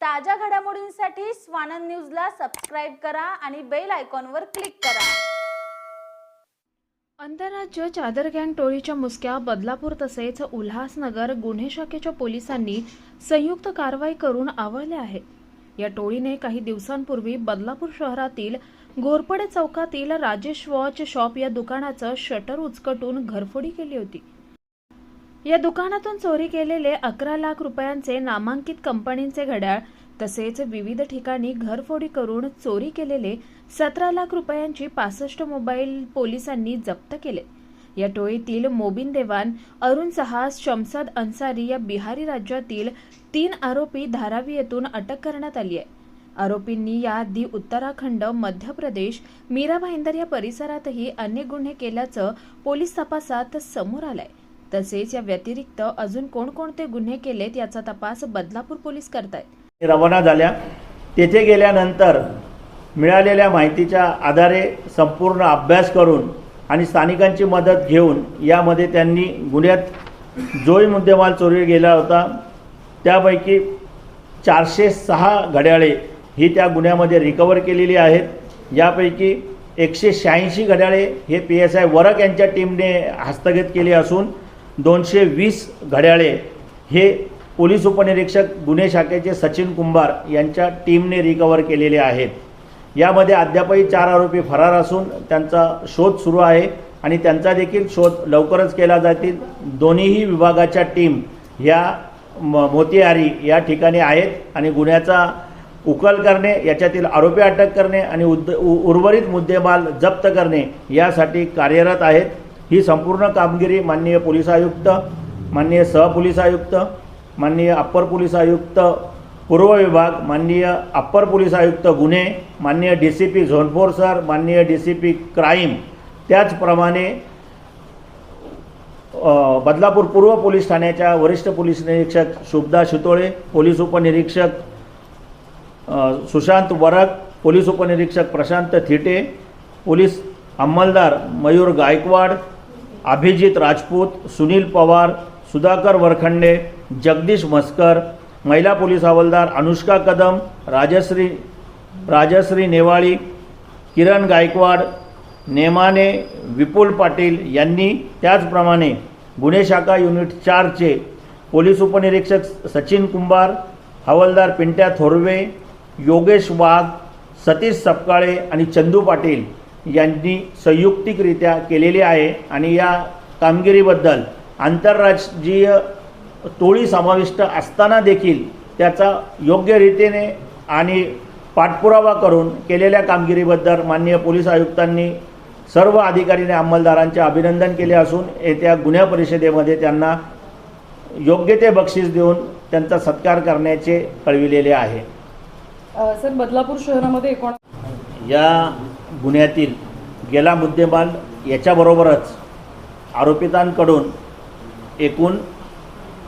ताज्या घडामोडींसाठी स्वानंद न्यूजला सबस्क्राईब करा आणि बेल आयकॉनवर क्लिक करा. आंतरराज्य चादर गँग टोळीच्या मुसक्या बदलापूर तसेच उल्हासनगर गुन्हे शाखेच्या पोलिसांनी संयुक्त कारवाई करून आवळल्या आहेत या टोळीने काही दिवसांपूर्वी बदलापूर शहरातील घोरपडे चौकातील राजेश वॉच शॉप या दुकानाचं शटर उचकटून घरफोडी केली होती. या दुकानातून चोरी केलेले अकरा लाख रुपयांचे नामांकित कंपनींचे घड्याळ तसेच विविध ठिकाणी घरफोडी करून चोरी केलेले सतरा लाख रुपयांची पासष्ट मोबाईल पोलिसांनी जप्त केले. या टोळीतील मोबिन देवान अरुण सहास शमसाद अन्सारी या बिहारी राज्यातील तीन आरोपी धारावी येथून अटक करण्यात आली आहे. आरोपींनी याआधी उत्तराखंड मध्य प्रदेश मीरा भाईंदर या परिसरातही अनेक गुन्हे केल्याचं पोलीस तपासात समोर आलंय. तसेच या व्यतिरिक्त अजून कोणकोणते गुन्हे केलेत याचा तपास बदलापूर पोलीस करतायत. रवाना झाल्या. तेथे गेल्यानंतर मिळालेल्या माहितीच्या आधारे संपूर्ण अभ्यास करून आणि स्थानिकांची मदत घेऊन यामध्ये त्यांनी गुन्ह्यात जोही मुद्देमाल चोरी गेला होता. त्यापैकी चारशे सहा घड्याळे ही त्या गुन्ह्यामध्ये रिकवर केलेली आहेत. यापैकी एकशे शहाऐंशी घड्याळे हे पी एस आय वरक यांच्या टीमने हस्तगत केली असून दोनशे वीस घड्याळे हे पोलीस उपनिरीक्षक गुन्हे शाखेचे सचिन कुंभार यांच्या टीमने रिकवर केलेले आहेत. यामध्ये अद्यापही चार आरोपी फरार असून त्यांचा शोध सुरू आहे आणि त्यांचा देखील शोध लवकरच केला जातील. दोन्हीही विभागाच्या टीम ह्या म मोतिहारी या ठिकाणी आहेत आणि गुन्ह्याचा उकल करणे याच्यातील आरोपी अटक करणे आणि उद उ उर्वरित मुद्देमाल जप्त करणे यासाठी कार्यरत आहेत. ही संपूर्ण कामगिरी माननीय पोलीस आयुक्त माननीय सहपोलीस आयुक्त माननीय अप्पर पोलीस आयुक्त पूर्व विभाग माननीय अप्पर पोलीस आयुक्त गुन्हे माननीय D C P zone four sir माननीय डी सी पी क्राईम त्याचप्रमाणे बदलापूर पूर्व पोलीस ठाण्याच्या वरिष्ठ पोलीस निरीक्षक शुभदा शितोळे पोलीस उपनिरीक्षक सुशांत वरक पोलीस उपनिरीक्षक प्रशांत थिटे पोलीस अंमलदार मयूर गायकवाड अभिजित राजपूत सुनील पवार सुधाकर वरखंडे जगदीश म्हस्कर महिला पोलीस हवालदार अनुष्का कदम राजश्री राजश्री नेवाळी किरण गायकवाड नेमाने विपुल पाटील यांनी त्याचप्रमाणे गुन्हे शाखा युनिट चारचे पोलीस उपनिरीक्षक सचिन कुंभार हवालदार पिंट्या थोरवे योगेश वाघ सतीश सपकाळे आणि चंदू पाटील यांनी संयुक्तिकरित्या केलेली आहे आणि या कामगिरीबद्दल आंतरराज्यीय टोळी समाविष्ट असताना देखील त्याचा योग्य रीतीने आणि पाठपुरावा करून केलेल्या कामगिरीबद्दल माननीय पोलीस आयुक्तांनी सर्व अधिकारी आणि अंमलदारांचे अभिनंदन केले असून येत्या गुन्हे परिषदेमध्ये त्यांना योग्य ते बक्षीस देऊन त्यांचा सत्कार करण्याचे कळविलेले आहे. सर बदलापूर शहरामध्ये एकोणा या गुन्ह्यातील गेला मुद्देमाल याच्याबरोबरच आरोपितांकडून एकूण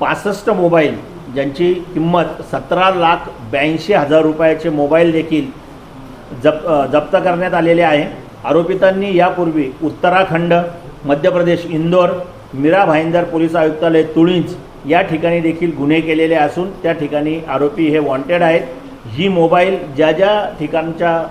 पासष्ट मोबाईल ज्यांची किंमत सतरा लाख ब्याऐंशी हजार रुपयाचे मोबाईल देखील जप जप्त करण्यात आलेले आहे. आरोपितांनी यापूर्वी उत्तराखंड मध्य प्रदेश इंदोर मीरा भाईंदर पोलीस आयुक्तालय तुळींच या ठिकाणी देखील गुन्हे केलेले असून त्या ठिकाणी आरोपी हे वॉन्टेड आहेत. ही मोबाईल ज्या ज्या ठिकाणच्या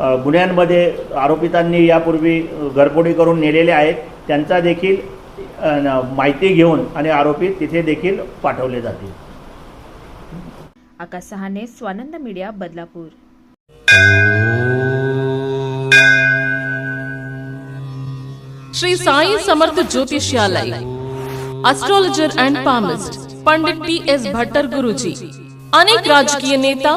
गुन्ह्यांमध्ये आरोपितांनी यापूर्वी घरफोडी करून नेलेले आहेत. त्यांचा देखील माहिती घेऊन आणि आरोपी तिथे देखील पाठवले जातील. Akash Sahane Swanand media Badlapur. Shri Sai Samarth ज्योतिषालय astrologer and palmist Pandit T S Bhattar Guruji अनेक राजकीय नेता